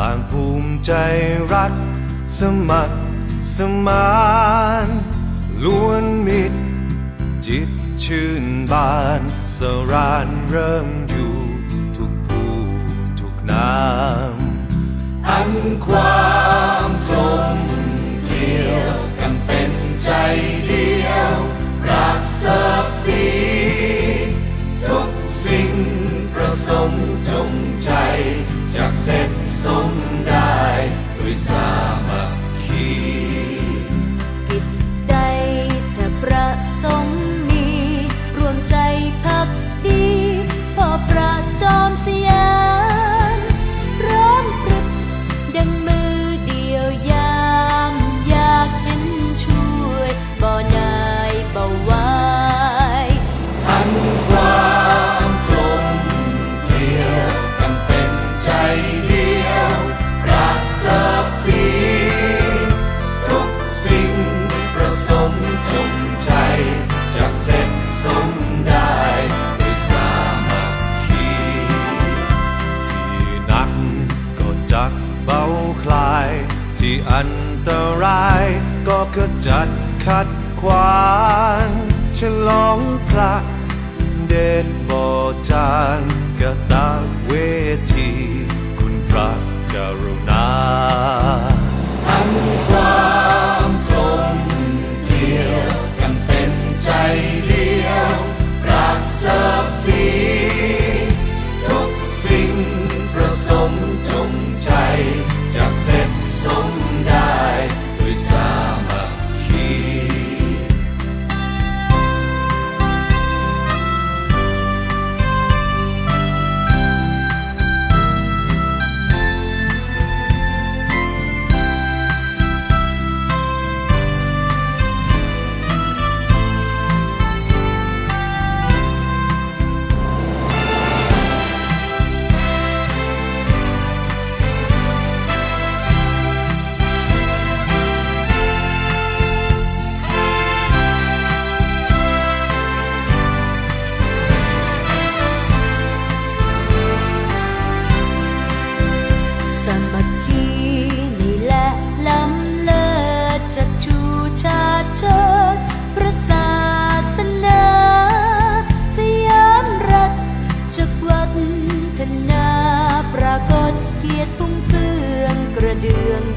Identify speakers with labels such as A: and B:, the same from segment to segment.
A: ต่างภูมิใจรัก สมัครสมานล้วนมิตร จิตชื่นบานสรานเริ่มอยู่ ทุกผู้ทุกนาม
B: อันความ เบาคลาย
A: ที่อันตราย ก็ขจัดขัดขวางฉลองพระเดชบอจา
B: นกระ
C: ตา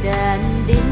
B: đàn đêm